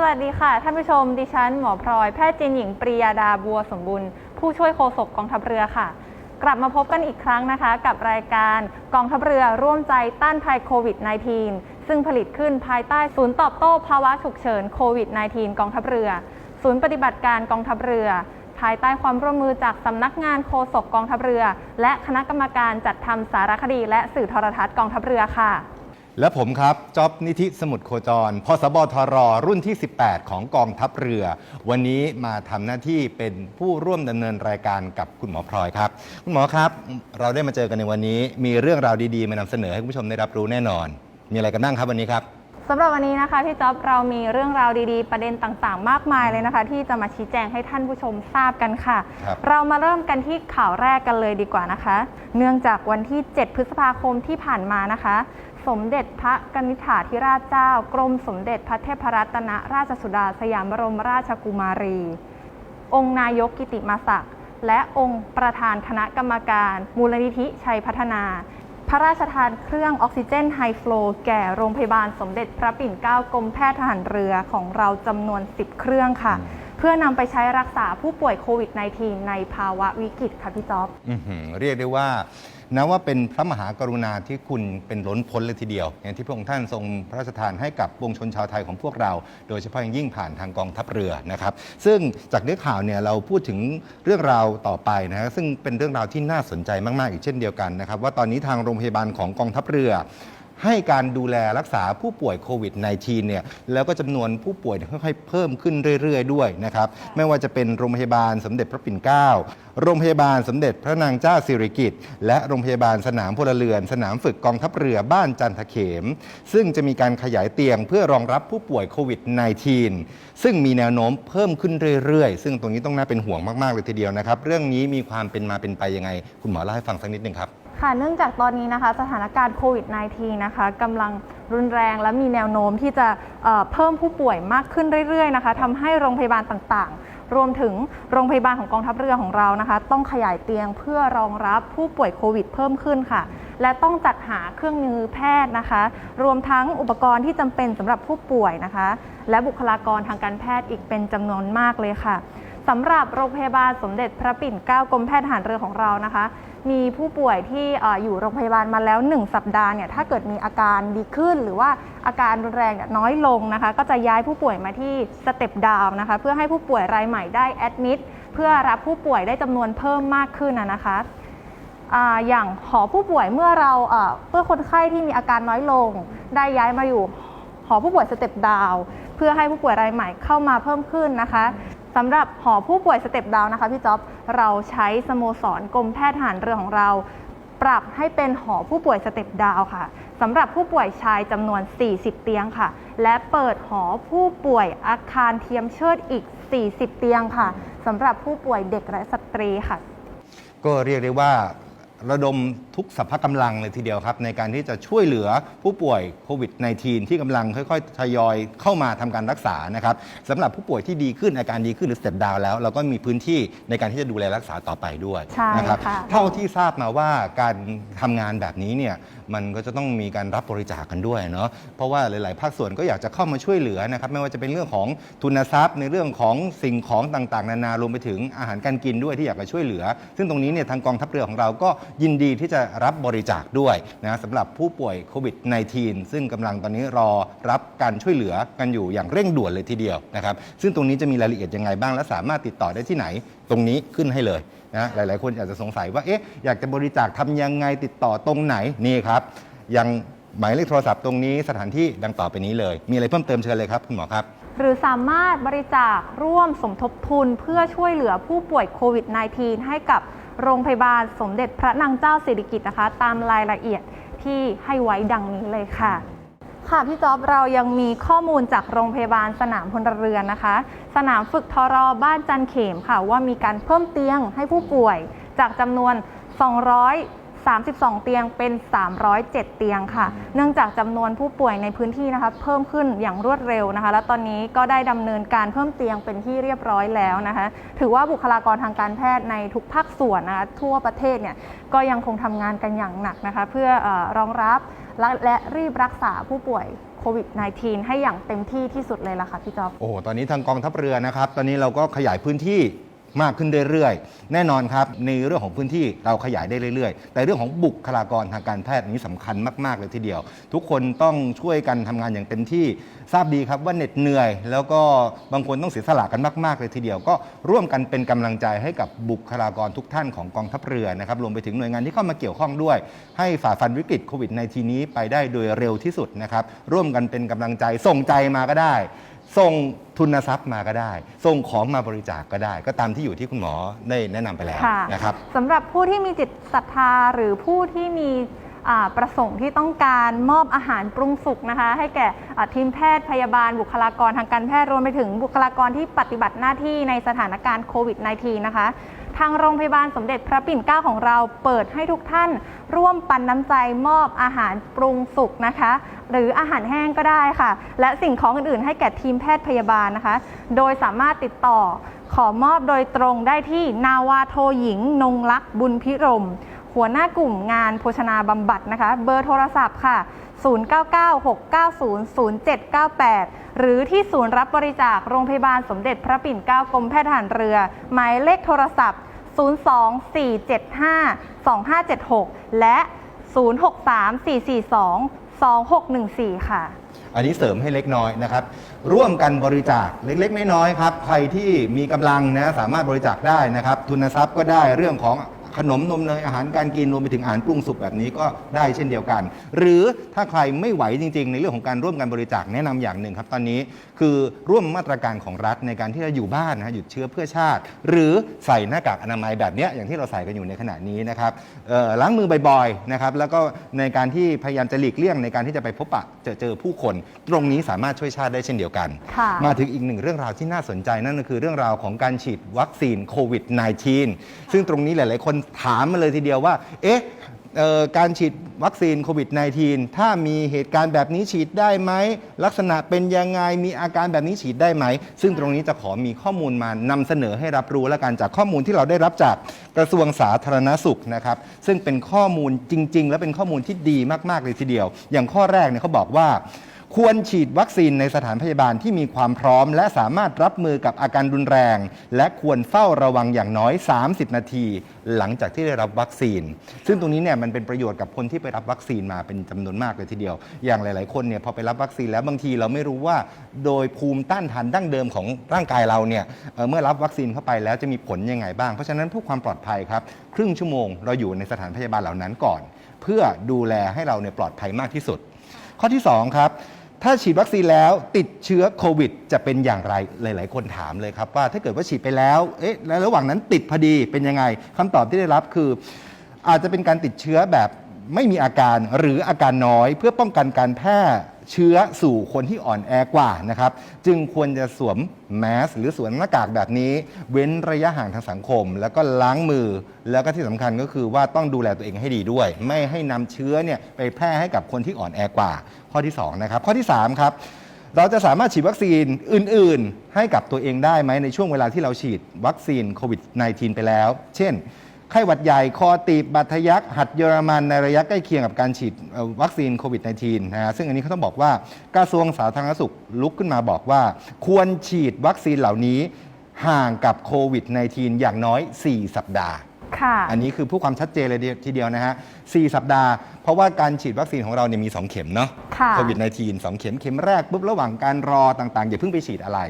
สวัสดีค่ะ ท่านผู้ชม ดิฉันหมอพลอย แพทย์จีนหญิงปริยาดาบัวสมบูรณ์ผู้ช่วยโฆษกกองทัพเรือค่ะ กลับมาพบกันอีกครั้งนะคะ กับรายการกองทัพเรือร่วมใจต้านภัยโควิด -19 ซึ่งผลิตขึ้นภายใต้ศูนย์ตอบโต้ภาวะฉุกเฉินโควิด -19 กองทัพเรือ ศูนย์ปฏิบัติการกองทัพเรือ ภายใต้ความร่วมมือจากสำนักงานโฆษกกองทัพเรือ และคณะกรรมการจัดทำสารคดี และสื่อโทรทัศน์กองทัพเรือค่ะ และผมครับจ๊อบนิธิสมุทรโคจรพสบทรรุ่นที่ 18 ของกองทัพเรือ วันนี้มาทำหน้าที่เป็นผู้ร่วมดำเนินรายการกับคุณหมอพลอยครับ คุณหมอครับ เราได้มาเจอกันในวันนี้ มีเรื่องราวดีๆ มานำเสนอให้คุณผู้ชมได้รับรู้แน่นอน มีอะไรกันบ้างครับวันนี้ครับ สำหรับวันนี้นะคะพี่จ๊อบเรามีเรื่องราวดีๆ ประเด็นต่างๆ มากมายเลยนะคะ ที่จะมาชี้แจงให้ท่านผู้ชมทราบกันค่ะ ครับ เรามาเริ่มกันที่ข่าวแรกกันเลยดีกว่านะคะ เนื่องจากวันที่ 7 พฤษภาคมที่ผ่านมานะคะ สมเด็จพระกนิษฐาธิราชเจ้า กรมสมเด็จพระเทพรัตนราชสุดาสยามบรมราชกุมารี องค์นายกกิติมาศักดิ์และองค์ประธานคณะกรรมการ มูลนิธิชัยพัฒนา พระราชทานเครื่องออกซิเจนไฮฟลูแก่โรงพยาบาลสมเด็จพระปิ่นเกล้ากรมแพทย์ทหารเรือของเราจำนวน 10 เครื่องค่ะอืมเพื่อนำไปใช้รักษาผู้ป่วยโควิด -19 ในภาวะวิกฤตค่ะพี่จ๊อบ อื้อหือเรียกได้ว่า นะว่าเป็นพระมหากรุณาที่คุณเป็นล้นพ้นเลยทีเดียว อย่างที่พระองค์ท่านทรงพระราชทานให้กับวงชนชาวไทยของพวกเรา โดยเฉพาะอย่างยิ่งผ่านทางกองทัพเรือนะครับ ซึ่งจากเนื้อข่าวเนี่ยเราพูดถึงเรื่องราวต่อไปนะฮะซึ่งเป็นเรื่องราวที่น่าสนใจมากๆอีกเช่นเดียวกันนะครับ ว่าตอนนี้ทางโรงพยาบาลของกองทัพเรือ ให้การดูแลรักษาผู้ป่วยโควิด -19 เนี่ยแล้วก็จำนวนผู้ป่วยเนี่ยค่อยๆเพิ่มขึ้นเรื่อยๆ ด้วยนะครับไม่ว่าจะเป็นโรงพยาบาลสมเด็จพระปิ่นเกล้าโรงพยาบาลสมเด็จพระนางเจ้าสิริกิติ์และโรงพยาบาลสนามพลเรือน สนามฝึกกองทัพเรือบ้านจันทเขม ซึ่งจะมีการขยายเตียงเพื่อรองรับผู้ป่วยโควิด -19 ซึ่งมีแนวโน้มเพิ่มขึ้นเรื่อยๆ ซึ่งตรงนี้ต้องน่าเป็นห่วงมากๆเลยทีเดียวนะครับ เรื่องนี้มีความเป็นมาเป็นไปยังไง คุณหมอเล่าให้ฟังสักนิดหนึ่งครับ ค่ะเนื่องจากตอนนี้นะคะสถานการณ์โควิด -19 นะคะกำลังรุนแรงและมีแนวโน้มที่จะเพิ่มผู้ป่วยมากขึ้นเรื่อยๆนะคะทำให้โรงพยาบาลต่างๆ รวมถึงโรงพยาบาลของกองทัพเรือของเรานะคะ ต้องขยายเตียงเพื่อรองรับผู้ป่วยโควิด เพิ่มขึ้นค่ะ และต้องจัดหาเครื่องมือแพทย์นะคะ รวมทั้งอุปกรณ์ที่จำเป็นสำหรับผู้ป่วยนะคะ และบุคลากรทางการแพทย์อีกเป็นจำนวนมากเลยค่ะสำหรับโรงพยาบาลสมเด็จพระปิ่นเกล้ากรมแพทย์ทหารเรือของเรานะคะ มีผู้ป่วยที่อยู่โรงพยาบาลมาแล้ว 1 สัปดาห์เนี่ยถ้าเกิดมีอาการดีขึ้น หรือว่าอาการรุนแรงน้อยลงนะคะ ก็จะย้ายผู้ป่วยมาที่สเต็ปดาวนะคะ เพื่อให้ผู้ป่วยรายใหม่ได้แอดมิดเพื่อรับผู้ป่วยได้จำนวนเพิ่มมากขึ้นนะคะอย่างหอผู้ป่วยเมื่อเราเพื่อคนไข้ที่มีอาการน้อยลง ได้ย้ายมาอยู่หอผู้ป่วยสเต็ปดาวเพื่อให้ผู้ป่วยรายใหม่เข้ามาเพิ่มขึ้นนะคะ สำหรับหอผู้ป่วยสเต็ปดาวนะคะพี่จ๊อบเราใช้สโมสรกรมแพทย์ทหารเรือของเรา ปรับให้เป็นหอผู้ป่วยสเต็ปดาวค่ะสำหรับผู้ป่วยชายจำนวน 40 เตียงค่ะ และเปิดหอผู้ป่วยอาคารเทียมเชิดอีก 40 เตียงค่ะสำหรับผู้ป่วยเด็กและสตรีค่ะ ก็เรียกได้ว่า ระดมทุกสรรพกำลังเลยทีเดียวครับ ในการที่จะช่วยเหลือผู้ป่วยโควิด -19 ที่กำลังค่อยๆทยอยเข้ามาทำการรักษานะครับสำหรับผู้ป่วยที่ดีขึ้นอาการดีขึ้นหรือสเต็ปดาวน์แล้ว เราก็มีพื้นที่ในการที่จะดูแลรักษาต่อไปด้วยใช่นะครับค่ะ เท่าที่ทราบมาว่าการทำงานแบบนี้เนี่ยมันก็จะต้องมีการรับบริจาคกันด้วยเนาะเพราะว่าหลาย ๆ ภาคส่วนก็อยากจะเข้ามาช่วยเหลือนะครับไม่ว่าจะเป็นเรื่องของทุนทรัพย์ ในเรื่องของสิ่งของต่าง ๆ นานารวมไปถึงอาหารการกินด้วยที่อยากจะช่วยเหลือ ซึ่งตรงนี้เนี่ยทางกองทัพเรือของเราก็ยินดีที่จะรับบริจาคด้วยนะสำหรับผู้ป่วยโควิด -19 ซึ่งกำลังตอนนี้รอรับการช่วยเหลือกันอยู่อย่างเร่งด่วนเลยทีเดียวนะครับ ซึ่งตรงนี้จะมีรายละเอียดยังไงบ้างและสามารถติดต่อได้ที่ไหน ตรงนี้ขึ้นให้เลยนะหลาย ๆ คนอาจจะสงสัยว่าเอ๊ะอยากจะบริจาคทำยังไงติดต่อตรงไหนนี่ครับยังหมายเลขโทรศัพท์ตรงนี้สถานที่ดังต่อไปนี้เลย มีอะไรเพิ่มเติมเชิญเลยครับคุณหมอครับ หรือสามารถบริจาคร่วมสมทบทุนเพื่อช่วยเหลือผู้ป่วยโควิด -19 ให้กับโรงพยาบาลสมเด็จพระนางเจ้าสิริกิติ์นะคะ ตามรายละเอียดที่ให้ไว้ดังนี้เลยค่ะ ค่ะพี่จ๊อบเรายังมีข้อมูลจากโรงพยาบาลสนามพลเรือนนะคะ สนามฝึกทรบ้านจันเขมค่ะ ว่ามีการเพิ่มเตียงให้ผู้ป่วยจากจำนวน 200 232 เตียงเป็น 307 เตียงค่ะ เนื่องจากจำนวนผู้ป่วยในพื้นที่นะคะเพิ่มขึ้นอย่างรวดเร็วนะคะ และตอนนี้ก็ได้ดำเนินการเพิ่มเตียงเป็นที่เรียบร้อยแล้วนะคะ ถือว่าบุคลากรทางการแพทย์ในทุกภาคส่วนนะคะทั่วประเทศเนี่ยก็ยังคงทำงานกันอย่างหนักนะคะ เพื่อเออรองรับและและรีบรักษาผู้ป่วยโควิด -19 ให้อย่างเต็มที่ที่สุดเลยล่ะค่ะพี่จ๊อบ โอ้โหตอนนี้ทางกองทัพเรือนะครับ ตอนนี้เราก็ขยายพื้นที่ มากขึ้นเรื่อยๆ แน่นอนครับ ในเรื่องของพื้นที่เราขยายได้เรื่อยๆ แต่เรื่องของบุคลากรทางการแพทย์อันนี้สำคัญมากๆเลยทีเดียว ทุกคนต้องช่วยกันทำงานอย่างเต็มที่ทราบดีครับว่าเหน็ดเหนื่อย แล้วก็บางคนต้องเสียสละกันมากๆเลยทีเดียว ก็ร่วมกันเป็นกำลังใจให้กับบุคลากรทุกท่านของกองทัพเรือนะครับรวมไปถึงหน่วยงานที่เข้ามาเกี่ยวข้องด้วย ให้ฝ่าฟันวิกฤตโควิดในทีนี้ไปได้โดยเร็วที่สุดนะครับร่วมกันเป็นกำลังใจส่งใจมาก็ได้ ส่งทุนทรัพย์มาก็ได้ ส่งของมาบริจาคก็ได้ ก็ตามที่อยู่ที่คุณหมอได้แนะนำไปแล้วค่ะนะครับ สำหรับผู้ที่มีจิตศรัทธาหรือผู้ที่มีอ่าประสงค์ที่ต้องการมอบอาหารปรุงสุกนะคะ ให้แก่อ่าทีมแพทย์พยาบาลบุคลากรทางการแพทย์รวมไปถึงบุคลากรที่ปฏิบัติหน้าที่ในสถานการณ์โควิด -19 นะคะ ทางโรงพยาบาลสมเด็จพระปิ่นเกล้าของเราเปิดให้ทุกท่าน ร่วมปันน้ำใจมอบอาหารปรุงสุกนะคะ หรืออาหารแห้งก็ได้ค่ะ และสิ่งของอื่นๆ ให้แก่ทีมแพทย์พยาบาลนะคะ โดยสามารถติดต่อขอมอบโดยตรงได้ที่นาวาโทหญิง นงลักษณ์บุญพิรม หัวหน้ากลุ่มงานโภชนาบำบัดนะคะ เบอร์โทรศัพท์ค่ะ 0996900798 หรือที่ศูนย์รับบริจาคโรงพยาบาลสมเด็จพระปิ่นเกล้ากรมแพทย์ทหารเรือ หมายเลขโทรศัพท์ 024752576 และ 2614 ค่ะ อันนี้เสริมให้เล็กน้อยนะครับ ร่วมกันบริจาคเล็กๆ น้อยๆครับ ใครที่มีกำลังนะสามารถบริจาคได้นะครับ ทุนทรัพย์ก็ได้เรื่องของ ขนมนมเนยอาหารการกินรวมไปถึงอาหารปรุงสุกแบบนี้ก็ได้เช่นเดียวกัน หรือถ้าใครไม่ไหวจริง ๆ ในเรื่องของการร่วมกันบริจาคแนะนำอย่างหนึ่งครับตอนนี้คือร่วมมาตรการของรัฐในการที่จะอยู่บ้านนะฮะหยุดเชื้อเพื่อชาติ หรือใส่หน้ากากอนามัยแบบเนี้ยอย่างที่เราใส่กันอยู่ในขณะนี้นะครับเอ่อล้างมือบ่อยๆนะครับแล้วก็ในการที่พยายามจะหลีกเลี่ยงในการที่จะไปพบปะเจอเจอผู้คน ตรงนี้สามารถช่วยชาติได้เช่นเดียวกันค่ะมาถึงอีกหนึ่งเรื่องราวที่น่าสนใจนั่นก็คือเรื่องราวของการฉีดวัคซีนโควิด -19 ซึ่งตรงนี้หลาย ๆ คนถามมาเลยทีเดียวว่า เอ๊ะการฉีดวัคซีนโควิด -19 ถ้ามีเหตุการณ์แบบนี้ฉีดได้ไหม ลักษณะเป็นยังไง มีอาการแบบนี้ฉีดได้ไหม ซึ่งตรงนี้จะขอมีข้อมูลมานำเสนอให้รับรู้และกันจากข้อมูลที่เราได้รับจากกระทรวงสาธารณสุขนะครับ ซึ่งเป็นข้อมูลจริง ๆ และเป็นข้อมูลที่ดีมากๆเลยทีเดียว อย่างข้อแรกเนี่ยเขาบอกว่า ควรฉีดวัคซีนในสถานพยาบาลที่มีความพร้อม และสามารถรับมือกับอาการรุนแรง และควรเฝ้าระวังอย่างน้อย 30 นาที หลังจากที่ได้รับวัคซีน ซึ่งตรงนี้เนี่ยมันเป็นประโยชน์กับคนที่ไปรับวัคซีนมาเป็นจำนวนมากเลยทีเดียว อย่างหลาย ๆ คนเนี่ยพอไปรับวัคซีนแล้วบางทีเราไม่รู้ว่า โดยภูมิต้านทานดั้งเดิมของร่างกายเราเนี่ยเเมื่อรับวัคซีนเข้าไปแล้วจะมีผลยังไงบ้าง เพราะฉะนั้นเพื่อความปลอดภัยครับครึ่งชั่วโมงเราอยู่ในสถานพยาบาลเหล่านั้นก่อน เพื่อดูแลให้เราเนี่ยปลอดภัยมากที่สุด ข้อที่2ครับ ถ้าฉีดวัคซีนแล้วติดเชื้อโควิด จะเป็นอย่างไรหลาย ๆ คนถามเลยครับว่าถ้าเกิดว่าฉีดไปแล้วเอ๊ะแล้วระหว่างนั้นติดพอดีเป็นยังไงคำตอบที่ได้รับคือ อาจจะเป็นการติดเชื้อแบบไม่มีอาการหรืออาการน้อยเพื่อป้องกันการแพร่ เชื้อสู่คนที่อ่อนแอกว่านะครับ จึงควรจะสวมแมสหรือสวมหน้ากากแบบนี้ เว้นระยะห่างทางสังคม แล้วก็ล้างมือ แล้วก็ที่สำคัญก็คือว่าต้องดูแลตัวเองให้ดีด้วย ไม่ให้นำเชื้อเนี่ยไปแพร่ให้กับคนที่อ่อนแอกว่า ข้อที่สองนะครับข้อที่สามครับเราจะสามารถฉีดวัคซีนอื่น ๆ ให้กับตัวเองได้ไหมในช่วงเวลาที่เราฉีดวัคซีนโควิด -19 ไปแล้ว เช่น ไข้หวัดใหญ่ คอตีบ บัตรทะยัก หัดเยอรมันในระยะใกล้เคียงกับการฉีดเอ่อวัคซีนโควิด -19 นะฮะซึ่งอันนี้เขาต้องบอกว่ากระทรวงสาธารณสุขลุกขึ้นมาบอกว่า ควรฉีดวัคซีนเหล่านี้ห่างกับโควิด -19 อย่างน้อย 4 สัปดาห์ค่ะอันนี้คือผู้ความชัดเจนเลยทีเดียวนะฮะ4สัปดาห์ เพราะว่าการฉีดวัคซีนของเราเนี่ยมี 2 เข็มเนาะค่ะโควิด -19 2 เข็ม เข็มแรกปุ๊บระหว่างการรอต่างๆ อย่าเพิ่งไปฉีดอะไร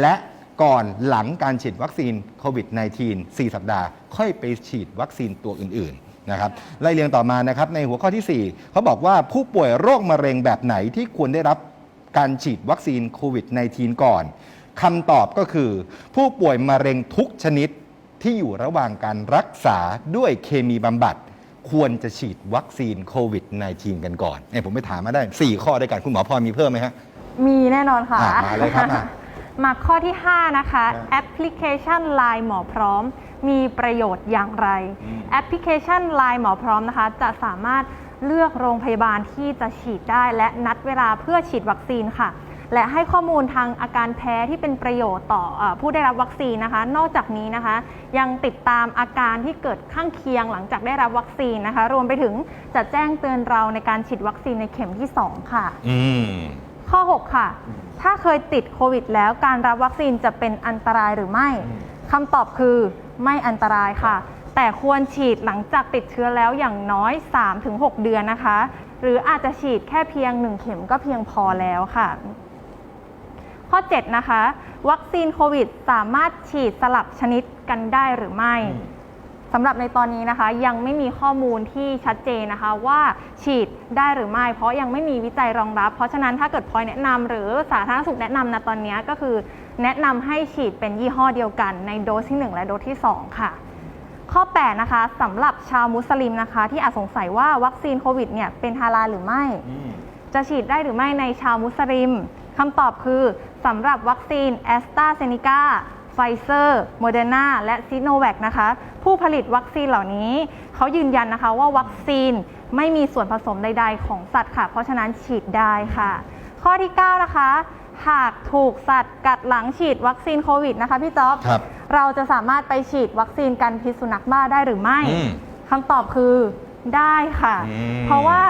และ ก่อนหลังการฉีดวัคซีนโควิด -19 4 สัปดาห์ ค่อยไปฉีดวัคซีนตัวอื่นๆนะครับไล่เรียงต่อมานะครับในหัวข้อที่ 4 เขาบอกว่าผู้ป่วยโรคมะเร็งแบบไหนที่ควรได้รับการฉีดวัคซีนโควิด -19 ก่อนคำตอบก็คือ ผู้ป่วยมะเร็งทุกชนิดที่อยู่ระหว่างการรักษาด้วยเคมีบำบัดควรจะฉีดวัคซีนโควิด -19 กันก่อนเนี่ยผมไปถามมาได้ 4 ข้อด้วยกัน คุณหมอพอมีเพิ่มไหมฮะ มีแน่นอนค่ะ อะมาเลยครับอะ มาข้อที่ 5 นะคะครับแอปพลิเคชัน Line หมอพร้อม มีประโยชน์อย่างไรอืมแอปพลิเคชัน Line หมอพร้อมนะคะ จะสามารถเลือกโรงพยาบาลที่จะฉีดได้ และนัดเวลาเพื่อฉีดวัคซีนค่ะ และให้ข้อมูลทางอาการแพ้ที่เป็นประโยชน์ต่อเออผู้ได้รับวัคซีนนะคะ นอกจากนี้นะคะ ยังติดตามอาการที่เกิดข้างเคียงหลังจากได้รับวัคซีนนะคะ รวมไปถึงจะแจ้งเตือนเราในการฉีดวัคซีนในเข็มที่ 2 ค่ะ อืม ข้อ 6 ค่ะ ถ้าเคยติดโควิดแล้วการรับวัคซีนจะเป็นอันตรายหรือไม่อืมคำตอบคือไม่อันตรายค่ะ แต่ควรฉีดหลังจากติดเชื้อแล้วอย่างน้อย 3-6 เดือนนะคะ หรืออาจจะฉีดแค่เพียง 1 เข็มก็เพียงพอแล้วค่ะ ข้อ 7 นะคะ วัคซีนโควิดสามารถฉีดสลับชนิดกันได้หรือไม่อืม สำหรับในตอนนี้นะคะยังไม่มีข้อมูลที่ชัดเจนนะคะว่าฉีดได้หรือไม่ เพราะยังไม่มีวิจัยรองรับ เพราะฉะนั้นถ้าเกิดพลอยแนะนำหรือสาธารณสุขแนะนำนะตอนนี้ก็คือ แนะนำให้ฉีดเป็นยี่ห้อเดียวกัน ในโดสที่ 1 และโดสที่ 2 ค่ะ ข้อ 8 นะคะสำหรับชาวมุสลิมนะคะ ที่อาจสงสัยว่าวัคซีนโควิดเนี่ยเป็นฮาลาลหรือไม่อืมจะฉีดได้หรือไม่ในชาวมุสลิมคำตอบคือสำหรับวัคซีนแอสตราเซเนกา ไฟเซอร์โมเดอร์นาและซิโนแวคนะคะ ผู้ผลิตวัคซีนเหล่านี้ เขายืนยันนะคะว่าวัคซีนไม่มีส่วนผสมใด ๆ ของสัตว์ค่ะ เพราะฉะนั้นฉีดได้ค่ะ ข้อที่ 9 นะคะ หากถูกสัตว์กัดหลังฉีดวัคซีนโควิดนะคะพี่จ๊อบครับ เราจะสามารถไปฉีดวัคซีนกันพิษสุนัขบ้าได้หรือไม่อืมคำตอบคือได้ค่ะ อืม เพราะว่า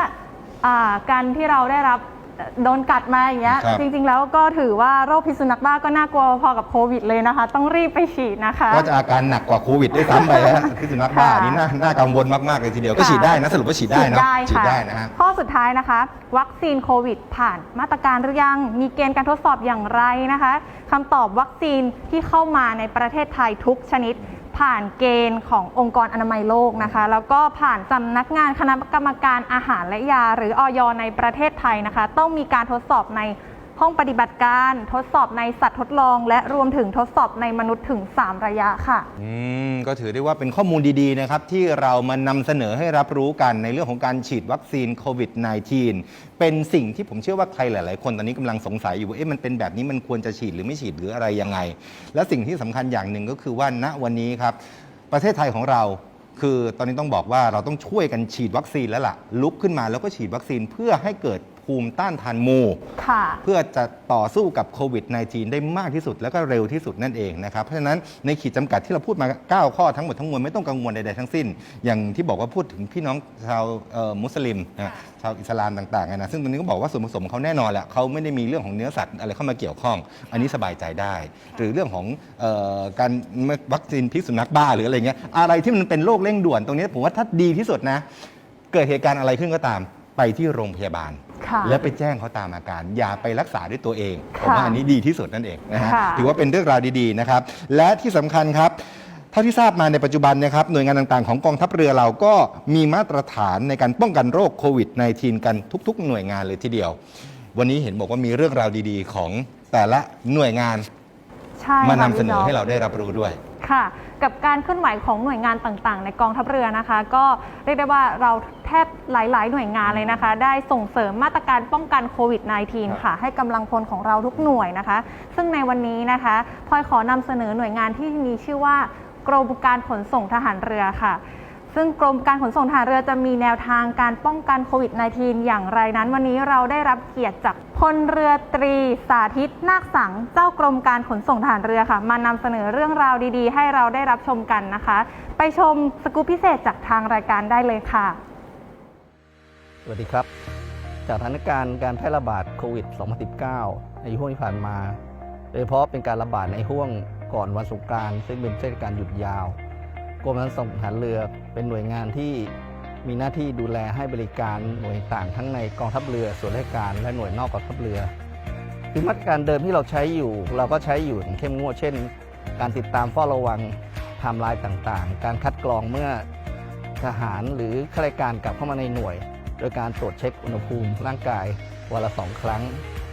อ่าการที่เราได้รับเอ่อ โดนกัดมาอย่างเงี้ย ครับ จริง ๆ แล้วก็ถือว่าโรคพิษสุนัขบ้าก็น่ากลัวพอกับโควิดเลยนะคะ ต้องรีบไปฉีดนะคะ ก็จะอาการหนักกว่าโควิดด้วยซ้ำไปฮะคือสุนัขบ้าค่ะนี่น่าน่ากังวลมากๆเลยทีเดียวก็ค่ะ ฉีดได้นะสรุปว่าฉีดได้เนอะฉีดค่ะได้นะฮะ ข้อสุดท้ายนะคะ วัคซีนโควิด ผ่านมาตรการหรือยังมีเกณฑ์การทดสอบอย่างไรนะคะคำตอบวัคซีนที่เข้ามาในประเทศไทยทุกชนิด ผ่านเกณฑ์ขององค์กรอนามัยโลกนะคะ แล้วก็ผ่านสำนักงานคณะกรรมการอาหารและยา หรืออยในประเทศไทยนะคะ ต้องมีการทดสอบใน ห้องปฏิบัติการทดสอบในสัตว์ทดลอง และรวมถึงทดสอบในมนุษย์ถึง 3 ระยะค่ะ อืมก็ถือได้ว่าเป็นข้อมูลดีๆนะครับ ที่เรามานำเสนอให้รับรู้กันในเรื่องของการฉีดวัคซีนโควิด -19 เป็นสิ่งที่ผมเชื่อว่าใครหลาย ๆ คนตอนนี้กำลังสงสัยอยู่ว่าเอ๊ะมันเป็นแบบนี้มันควรจะฉีดหรือไม่ฉีดหรืออะไรยังไง และสิ่งที่สำคัญอย่างหนึ่งก็คือว่าณวันนี้ครับ ประเทศไทยของเราคือตอนนี้ต้องบอกว่าเราต้องช่วยกันฉีดวัคซีนแล้วล่ะลุกขึ้นมาแล้วก็ฉีดวัคซีนเพื่อให้เกิด ภูมิต้านทานหมู่ ค่ะ เพื่อจะต่อสู้กับโควิด -19 ได้มากที่สุดแล้วก็เร็วที่สุดนั่นเองนะครับเพราะฉะนั้นในขีดจำกัดที่เราพูดมา 9 ข้อทั้งหมดทั้งมวลไม่ต้องกังวลใดๆทั้งสิ้น อย่างที่บอกว่าพูดถึงพี่น้องชาวเอ่อมุสลิมนะชาวอิสลามต่างๆนะซึ่งตรงนี้ก็บอกว่าส่วนผสมเขาแน่นอนแหละเขาไม่ได้มีเรื่องของเนื้อสัตว์อะไรเข้ามาเกี่ยวข้อง อันนี้สบายใจได้ หรือเรื่องของเออการวัคซีนพิษสุนัขบ้าหรืออะไรเงี้ยอะไรที่มันเป็นโรคเร่งด่วนตรงนี้ผมว่าถ้าดีที่สุดนะ เกิดเหตุการณ์อะไรขึ้นก็ตามไปที่โรงพยาบาล ค่ะแล้วไปแจ้งเขาตามอาการ อย่าไปรักษาด้วยตัวเองค่ะผมว่าอันนี้ดีที่สุดนั่นเองนะฮะค่ะ ถือว่าเป็นเรื่องราวดีๆนะครับ และที่สำคัญครับเท่าที่ทราบมาในปัจจุบันเนะครับ หน่วยงานต่างๆของกองทัพเรือเราก็มีมาตรฐานในการป้องกันโรคโควิด -19 กันทุก ๆ หน่วยงานเลยทีเดียว วันนี้เห็นบอกว่ามีเรื่องราวดีๆ ของแต่ละหน่วยงานใช่มาค่ะนำเสนอพี่จ๊บให้เราได้รับรู้ด้วย ค่ะ กับการเคลื่อนไหวของหน่วยงานต่างๆ ในกองทัพเรือนะคะ ก็เรียกได้ว่าเราแทบหลายๆ หน่วยงานเลยนะคะ ได้ส่งเสริมมาตรการป้องกันโควิด -19 ค่ะ ให้กำลังพลของเราทุกหน่วยนะคะ ซึ่งในวันนี้นะคะพลอยขอนำเสนอหน่วยงานที่มีชื่อว่ากรมการขนส่งทหารเรือค่ะ ซึ่งกรมการขนส่งทารเรือจะมีแนวทางการป้องกันโควิด -19 อย่างไรนั้น วันนี้เราได้รับเกียรติจากพลเรือตรีสาธิตนาคสัง เจ้ากรมการขนส่งทารเรือค่ะ มานำเสนอเรื่องราวดีๆ ให้เราได้รับชมกันนะคะ ไปชมสกู๊ปพิเศษจากทางรายการได้เลยค่ะ สวัสดีครับ จากสถานการณ์การแพร่ระบาดโควิด 2019 ในช่วงที่ผ่านมา โดยเฉพาะเป็นการระบาดในช่วงก่อนวันสงกรานต์ซึ่งเป็นเทศกาลหยุดยาว กรมการขนส่งทหารเรือเป็นหน่วยงานที่มีหน้าที่ดูแลให้บริการหน่วยต่างทั้งในกองทัพเรือส่วนราชการและหน่วยนอกกองทัพเรือคือมาตรการเดิมที่เราใช้อยู่ เราก็ใช้อยู่อย่างเข้มงวดเช่น การติดตามเฝ้าระวังไทม์ไลน์ต่างๆ การคัดกรองเมื่อทหารหรือข้าราชการกลับเข้ามาในหน่วย โดยการตรวจเช็คอุณหภูมิร่างกายวันละสองครั้ง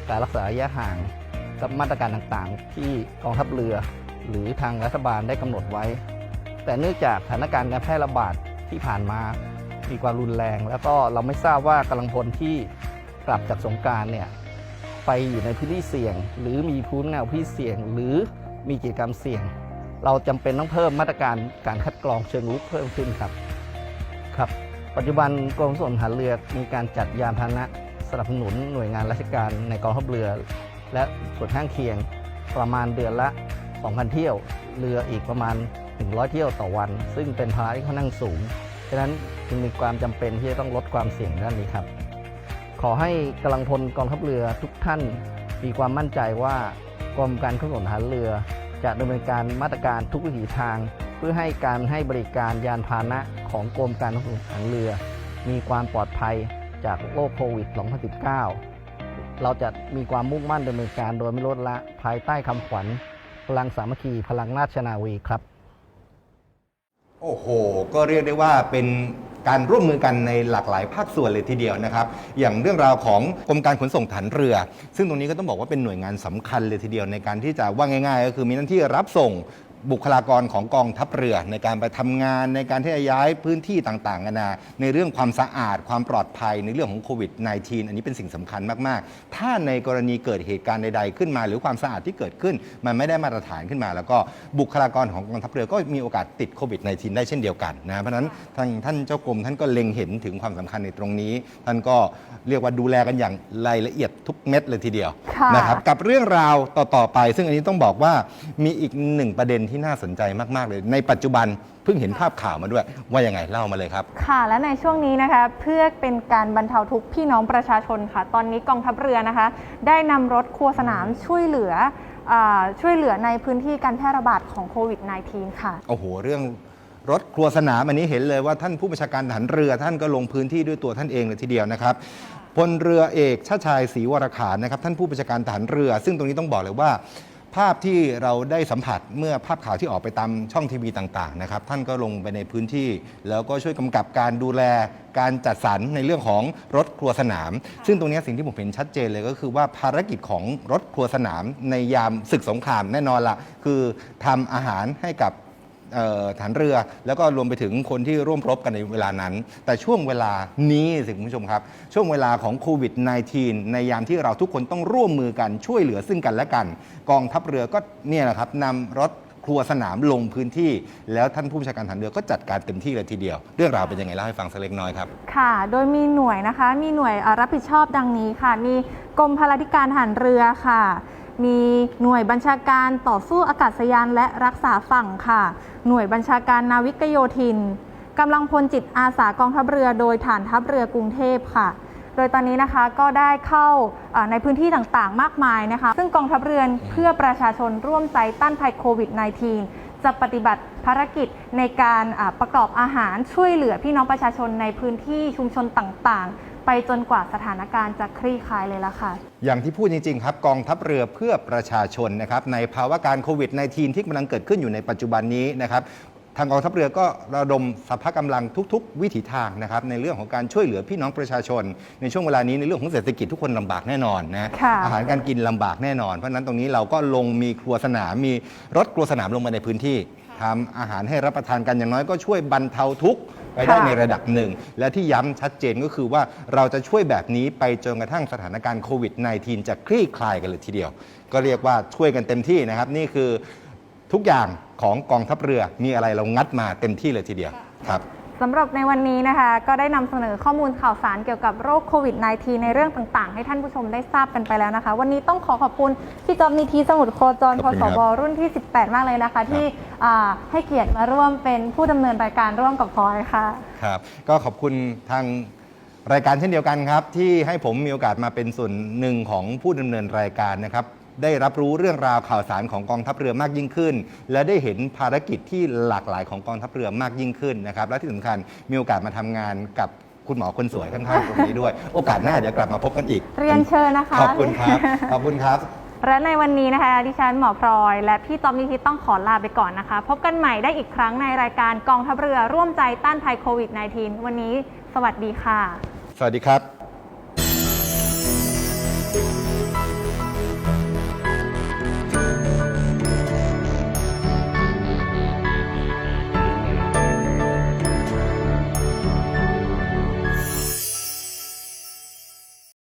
การรักษาระยะห่างกับมาตรการต่างๆ ที่กองทัพเรือ หรือทางรัฐบาลได้กำหนดไว้ แต่เนื่องจากสถานการณ์การแพร่ระบาดที่ผ่านมามีความรุนแรง แล้วก็เราไม่ทราบว่ากำลังพลที่กลับจากสงการเนี่ยไปอยู่ในพื้นที่เสี่ยง หรือมีพื้นแนวที่เสี่ยง หรือมีกิจกรรมเสี่ยง เราจำเป็นต้องเพิ่มมาตรการการคัดกรองเชิงรุกเพิ่มขึ้นครับครับ ปัจจุบันกรมขนส่งหารเรือมีการจัดยานพาหนะสนับสนุนหน่วยงานราชการในกองทัพเรือ และส่วนข้างเคียงประมาณเดือนละ 2,000 เที่ยว เรืออีกประมาณ 100เที่ยวต่อวัน ซึ่งเป็นภาระที่ค่อนข้างสูง ฉะนั้นจึงมีความจำเป็นที่จะต้องลดความเสี่ยงด้านนี้ครับ ขอให้กำลังพลกองทัพเรือทุกท่านมีความมั่นใจว่ากรมการขนส่งทหารเรือ จะดำเนินการมาตรการทุกวิถีทาง เพื่อให้การให้บริการยานพาหนะของกรมการขนส่งทหารเรือ มีความปลอดภัยจากโรคโควิด 2019 เราจะมีความมุ่งมั่นดำเนินการโดยไม่ลดละภายใต้คำขวัญพลังสามัคคีพลังราชนาวีครับ โอ้โห ก็เรียกได้ว่าเป็นการร่วมมือกันในหลากหลายภาคส่วนเลยทีเดียวนะครับ อย่างเรื่องราวของกรมการขนส่งฐานเรือ ซึ่งตรงนี้ก็ต้องบอกว่าเป็นหน่วยงานสำคัญเลยทีเดียวในการที่จะว่าง่าย ๆ ก็คือมีหน้าที่รับส่ง บุคลากรของกองทัพเรือในการไปทำงานในการที่จะย้ายพื้นที่ต่างๆกันานาในเรื่องความสะอาดความปลอดภัยในเรื่องของโควิด -19 อันนี้เป็นสิ่งสำคัญมากๆ ถ้าในกรณีเกิดเหตุการณ์ใดๆขึ้นมา หรือความสะอาดที่เกิดขึ้น มันไม่ได้มาตรฐานขึ้นมา แล้วก็บุคลากรของกองทัพเรือก็มีโอกาสติดโควิด -19 ได้เช่นเดียวกันนะเพราะฉะนั้นทางท่านเจ้ากรมท่านก็เล็งเห็นถึงความสำคัญในตรงนี้ ท่านก็เรียกว่าดูแลกันอย่างรายละเอียดทุกเม็ดเลยทีเดียวค่ะนะครับกับเรื่องราวต่อๆไป ซึ่งอันนี้ต้องบอกว่ามีอีกหนึ่งประเด็นที่น่าสนใจมาก ๆ เลย ในปัจจุบันเพิ่งเห็นภาพข่าวมาด้วย ว่ายังไงเล่ามาเลยครับ ค่ะ และในช่วงนี้นะคะเพื่อเป็นการบรรเทาทุกข์พี่น้องประชาชนค่ะ ตอนนี้กองทัพเรือนะคะ ได้นำรถครัวสนามช่วยเหลืออาช่วยเหลือในพื้นที่การแพร่ระบาดของโควิด -19 ค่ะ โอ้โห เรื่องรถครัวสนามอันนี้เห็นเลยว่าท่านผู้บัญชาการทหารเรือท่านก็ลงพื้นที่ด้วยตัวท่านเองเลยทีเดียวนะครับพลเรือเอกชาติชายศรีวรขานนะครับท่านผู้บัญชาการทหารเรือ ซึ่งตรงนี้ต้องบอกเลยว่า ภาพที่เราได้สัมผัสเมื่อภาพข่าวที่ออกไปตามช่องทีวีต่างๆนะครับท่านก็ลงไปในพื้นที่ แล้วก็ช่วยกำกับการดูแลการจัดสรรในเรื่องของรถครัวสนาม ซึ่งตรงนี้สิ่งที่ผมเห็นชัดเจนเลยก็คือว่าภารกิจของรถครัวสนามในยามศึกสงครามแน่นอนละคือทำอาหารให้กับเอ่อ ฐานเรือ แล้วก็รวมไปถึงคนที่ร่วมรบกันในเวลานั้น แต่ช่วงเวลานี้สิคุณผู้ชมครับ ช่วงเวลาของโควิด -19 ในยามที่เราทุกคนต้องร่วมมือกันช่วยเหลือซึ่งกันและกัน กองทัพเรือก็เนี่ยแหละครับนำรถครัวสนามลงพื้นที่ แล้วท่านผู้บัญชาการฐานเรือก็จัดการเต็มที่เลยทีเดียว เรื่องราวเป็นยังไงเล่าให้ฟังสักเล็กน้อยครับ ค่ะ โดยมีหน่วยนะคะ มีหน่วยรับผิดชอบดังนี้ค่ะ มีกรมพลาธิการทหารเรือค่ะ มีหน่วยบัญชาการต่อสู้อากาศยานและรักษาฝั่งค่ะ หน่วยบัญชาการนาวิกโยธินกำลังพลจิตอาสากองทัพเรือโดยฐานทัพเรือกรุงเทพค่ะ โดยตอนนี้นะคะก็ได้เข้าในพื้นที่ต่างๆ มากมายนะคะ ซึ่งกองทัพเรือเพื่อประชาชนร่วมใจต้านภัยโควิด -19 จะปฏิบัติภารกิจในการประกอบอาหารช่วยเหลือพี่น้องประชาชนในพื้นที่ชุมชนต่างๆ ไปจนกว่าสถานการณ์จะคลี่คลายเลยละค่ะ อย่างที่พูดจริงๆครับกองทัพเรือเพื่อประชาชนนะครับในภาวะการโควิด -19 ที่กำลังเกิดขึ้นอยู่ในปัจจุบันนี้นะครับทางกองทัพเรือก็ระดมสรรพกำลังทุก ๆ วิถีทางนะครับในเรื่องของการช่วยเหลือพี่น้องประชาชน ในช่วงเวลานี้ในเรื่องของเศรษฐกิจทุกคนลำบากแน่นอนนะค่ะอาหารการกินลำบากแน่นอน เพราะฉะนั้นตรงนี้เราก็ลงมีครัวสนามมีรถครัวสนามลงมาในพื้นที่ทำอาหารให้รับประทานกันอย่างน้อยก็ช่วยบรรเทาทุกข์ ไปได้ค่ะในระดับหนึ่ง และที่ย้ำชัดเจนก็คือว่าเราจะช่วยแบบนี้ไปจนกระทั่งสถานการณ์โควิด -19 จะคลี่คลายกันเลยทีเดียว ก็เรียกว่าช่วยกันเต็มที่นะครับ นี่คือทุกอย่างของกองทัพเรือมีอะไรเรางัดมาเต็มที่เลยทีเดียวครับ สำหรับในวันนี้นะคะ ก็ได้นำเสนอข้อมูลข่าวสารเกี่ยวกับโรคโควิด -19 ในเรื่องต่างๆ ให้ท่านผู้ชมได้ทราบกันไปแล้วนะคะ วันนี้ต้องขอขอบคุณพี่จอมนิธิสมุทรโคจรขพอบคุณสครับบรุ่นที่ 18 มากเลยนะคะ ที่อ่าให้เกียรติมาร่วมเป็นผู้ดำเนินรายการร่วมกับพลอยค่ะครับ ก็ขอบคุณทางรายการเช่นเดียวกันครับ ที่ให้ผมมีโอกาสมาเป็นส่วนหนึ่งของผู้ดำเนินรายการนะครับ ได้รับรู้เรื่องราวข่าวสารของกองทัพเรือมากยิ่งขึ้น และได้เห็นภารกิจที่หลากหลายของกองทัพเรือมากยิ่งขึ้นนะครับ และที่สำคัญมีโอกาสมาทำงานกับคุณหมอคนสวยข้างๆตรงนี้ด้วย โอกาสหน้าเดี๋ยวกลับมาพบกันอีก เรียนเชิญนะคะ ขอบคุณครับ ขอบคุณครับ และในวันนี้นะคะ ดิฉันหมอพลอย และพี่จอมนิธิต้องขอลาไปก่อนนะคะ พบกันใหม่ได้อีกครั้งในรายการกองทัพเรือร่วมใจต้านภัยโควิด -19 วันนี้ สวัสดีค่ะ สวัสดีครับ